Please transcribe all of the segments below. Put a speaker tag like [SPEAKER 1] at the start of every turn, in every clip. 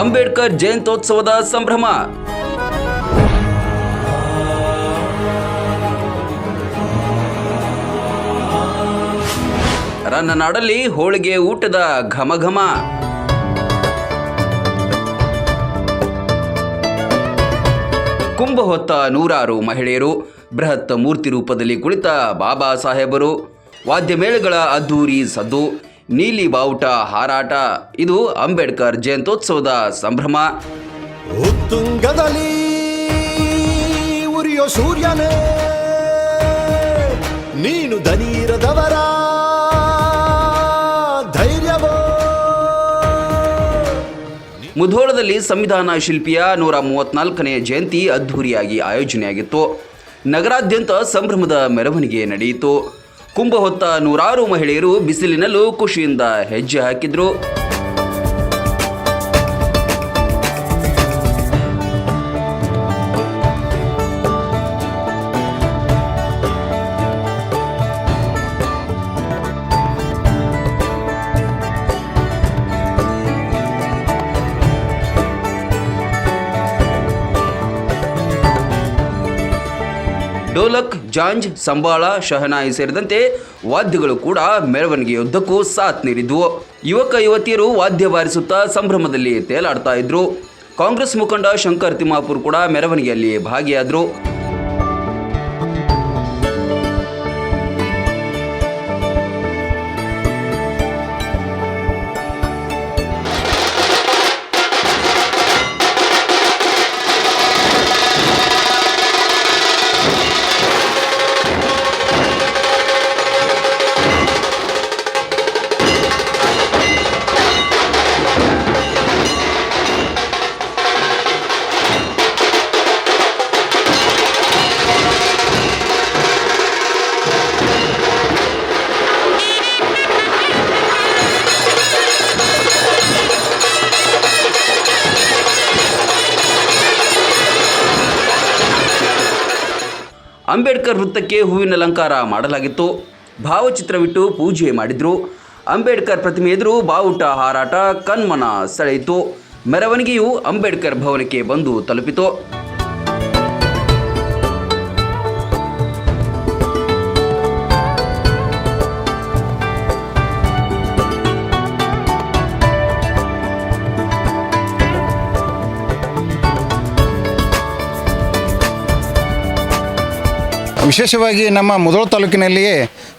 [SPEAKER 1] ಅಂಬೇಡ್ಕರ್ ಜಯಂತ್ಯೋತ್ಸವದ ಸಂಭ್ರಮ. ರನ್ನನಾಡಲ್ಲಿ ಹೋಳಿಗೆ ಊಟದ ಘಮಘಮ. ಕುಂಭ ಹೊತ್ತ ನೂರಾರು ಮಹಿಳೆಯರು, ಬೃಹತ್ ಮೂರ್ತಿ ರೂಪದಲ್ಲಿ ಕುಳಿತ ಬಾಬಾ ಸಾಹೇಬರು ವಾದ್ಯಮೇಳಗಳ ಅದ್ದೂರಿ ಸದ್ದು. ನೀಲಿ ಬಾವುಟ ಹಾರಾಟ ಇದು ಅಂಬೇಡ್ಕರ್ ಜಯಂತ್ಯೋತ್ಸವದ ಸಂಭ್ರಮ.
[SPEAKER 2] ಉತ್ತುಂಗದಲ್ಲಿ ಉರಿಯೋ ಸೂರ್ಯನೇ ನೀನು ದನೀರದವರ ಧೈರ್ಯವೋ?
[SPEAKER 1] ಮುಧೋಳದಲ್ಲಿ ಸಂವಿಧಾನ ಶಿಲ್ಪಿಯ ನೂರ ಮೂವತ್ನಾಲ್ಕನೇ ಜಯಂತಿ ಅದ್ಧೂರಿಯಾಗಿ ಆಯೋಜನೆಯಾಗಿತ್ತು. ನಗರಾದ್ಯಂತ ಸಂಭ್ರಮದ ಮೆರವಣಿಗೆ ನಡೆಯಿತು. ಕುಂಭ ಹೊತ್ತ ನೂರಾರು ಮಹಿಳೆಯರು ಬಿಸಿಲಿನಲ್ಲೂ ಖುಷಿಯಿಂದ ಹೆಜ್ಜೆ ಹಾಕಿದ್ರು. ಡೋಲಕ್, ಜಾಂಜ್, ಸಂಬಾಳ, ಶಹನಾಯಿ ಸೇರಿದಂತೆ ವಾದ್ಯಗಳು ಕೂಡ ಮೆರವಣಿಗೆಯುದ್ದಕ್ಕೂ ಸಾಥ್ ನೀಡಿದ್ವು. ಯುವಕ, ಯುವತಿಯರು ವಾದ್ಯ ಬಾರಿಸುತ್ತಾ ಸಂಭ್ರಮದಲ್ಲಿ ತೇಲಾಡ್ತಾ ಇದ್ರು. ಕಾಂಗ್ರೆಸ್ ಮುಖಂಡ ಶಂಕರ್ ತಿಮ್ಮಾಪುರ್ ಕೂಡ ಮೆರವಣಿಗೆಯಲ್ಲಿ ಭಾಗಿಯಾದರು. ಅಂಬೇಡ್ಕರ್ ವೃತ್ತಕ್ಕೆ ಹೂವಿನ ಅಲಂಕಾರ ಮಾಡಲಾಗಿತ್ತು. ಭಾವಚಿತ್ರವಿಟ್ಟು ಪೂಜೆ ಮಾಡಿದ್ರು. ಅಂಬೇಡ್ಕರ್ ಪ್ರತಿಮೆ ಎದುರು ಬಾವುಟ ಹಾರಾಟ ಕಣ್ಮನ ಸೆಳೆಯಿತು. ಮೆರವಣಿಗೆಯು ಅಂಬೇಡ್ಕರ್ ಭವನಕ್ಕೆ ಬಂದು ತಲುಪಿತು.
[SPEAKER 3] ವಿಶೇಷವಾಗಿ ನಮ್ಮ ಮೊದಲ ತಾಲೂಕಿನಲ್ಲಿಯೇ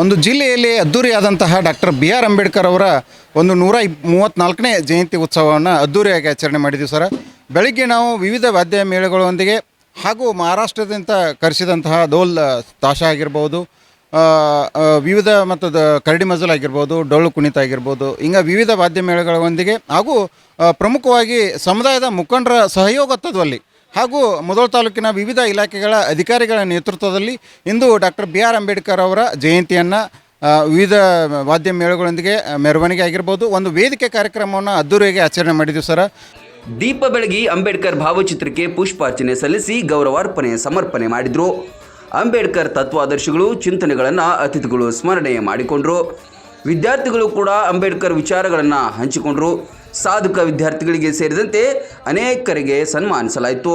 [SPEAKER 3] ಒಂದು ಜಿಲ್ಲೆಯಲ್ಲಿ ಅದ್ದೂರಿಯಾದಂತಹ ಡಾಕ್ಟರ್ ಬಿ ಆರ್ ಅಂಬೇಡ್ಕರ್ ಅವರ ಒಂದು ನೂರ ಇಪ್ ಮೂವತ್ತ್ನಾಲ್ಕನೇ ಜಯಂತಿ ಉತ್ಸವವನ್ನು ಅದ್ದೂರಿಯಾಗಿ ಆಚರಣೆ ಮಾಡಿದ್ದೀವಿ ಸರ್. ಬೆಳಿಗ್ಗೆ ನಾವು ವಿವಿಧ ವಾದ್ಯ ಮೇಳಗಳೊಂದಿಗೆ ಹಾಗೂ ಮಹಾರಾಷ್ಟ್ರದಿಂದ ಕರೆಸಿದಂತಹ ಡೋಲ್ ತಾಶ ಆಗಿರ್ಬೋದು ವಿವಿಧ ಮತ್ತು ಕರಡಿ ಮಜಲ್ ಆಗಿರ್ಬೋದು, ಡೊಳ್ಳು ಕುಣಿತ ಆಗಿರ್ಬೋದು ಹಿಂಗೆ ವಿವಿಧ ವಾದ್ಯ ಮೇಳಗಳೊಂದಿಗೆ ಹಾಗೂ ಪ್ರಮುಖವಾಗಿ ಸಮುದಾಯದ ಮುಖಂಡರ ಸಹಯೋಗತ್ವದಲ್ಲಿ ಹಾಗೂ ಮೊದಲ ತಾಲೂಕಿನ ವಿವಿಧ ಇಲಾಖೆಗಳ ಅಧಿಕಾರಿಗಳ ನೇತೃತ್ವದಲ್ಲಿ ಇಂದು ಡಾಕ್ಟರ್ ಬಿ ಆರ್ ಅಂಬೇಡ್ಕರ್ ಅವರ ಜಯಂತಿಯನ್ನು ವಿವಿಧ ವಾದ್ಯ ಮೇಳಗಳೊಂದಿಗೆ ಮೆರವಣಿಗೆ ಆಗಿರ್ಬೋದು ಒಂದು ವೇದಿಕೆ ಕಾರ್ಯಕ್ರಮವನ್ನು ಅದ್ದೂರಿಯಾಗಿ ಆಚರಣೆ ಮಾಡಿದ್ದೀವಿ ಸರ್.
[SPEAKER 1] ದೀಪ ಬೆಳಗಿ ಅಂಬೇಡ್ಕರ್ ಭಾವಚಿತ್ರಕ್ಕೆ ಪುಷ್ಪಾರ್ಚನೆ ಸಲ್ಲಿಸಿ ಗೌರವಾರ್ಪಣೆ ಸಮರ್ಪಣೆ ಮಾಡಿದರು. ಅಂಬೇಡ್ಕರ್ ತತ್ವಾದರ್ಶಗಳು ಚಿಂತನೆಗಳನ್ನು ಅತಿಥಿಗಳು ಸ್ಮರಣೆ ಮಾಡಿಕೊಂಡ್ರು. ವಿದ್ಯಾರ್ಥಿಗಳು ಕೂಡ ಅಂಬೇಡ್ಕರ್ ವಿಚಾರಗಳನ್ನು ಹಂಚಿಕೊಂಡ್ರು. ಸಾಧಕ ವಿದ್ಯಾರ್ಥಿಗಳಿಗೆ ಸೇರಿದಂತೆ ಅನೇಕರಿಗೆ ಸನ್ಮಾನಿಸಲಾಯಿತು.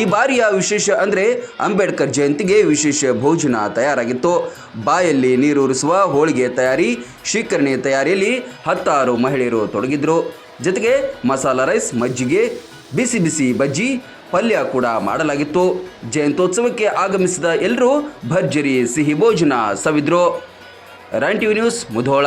[SPEAKER 1] ಈ ಬಾರಿಯ ವಿಶೇಷ ಅಂದರೆ ಅಂಬೇಡ್ಕರ್ ಜಯಂತಿಗೆ ವಿಶೇಷ ಭೋಜನ ತಯಾರಾಗಿತ್ತು. ಬಾಯಲ್ಲಿ ನೀರೂರಿಸುವ ಹೋಳಿಗೆ ತಯಾರಿ, ಶೀಕರಣೆ ತಯಾರಿಯಲ್ಲಿ ಹತ್ತಾರು ಮಹಿಳೆಯರು ತೊಡಗಿದ್ರು. ಜೊತೆಗೆ ಮಸಾಲ ರೈಸ್, ಮಜ್ಜಿಗೆ, ಬಿಸಿ ಬಿಸಿ ಬಜ್ಜಿ ಪಲ್ಯ ಕೂಡ ಮಾಡಲಾಗಿತ್ತು. ಜಯಂತ್ಯೋತ್ಸವಕ್ಕೆ ಆಗಮಿಸಿದ ಎಲ್ಲರೂ ಭರ್ಜರಿ ಸಿಹಿ ಭೋಜನ ಸವಿದ್ರು. TV news Mudhol.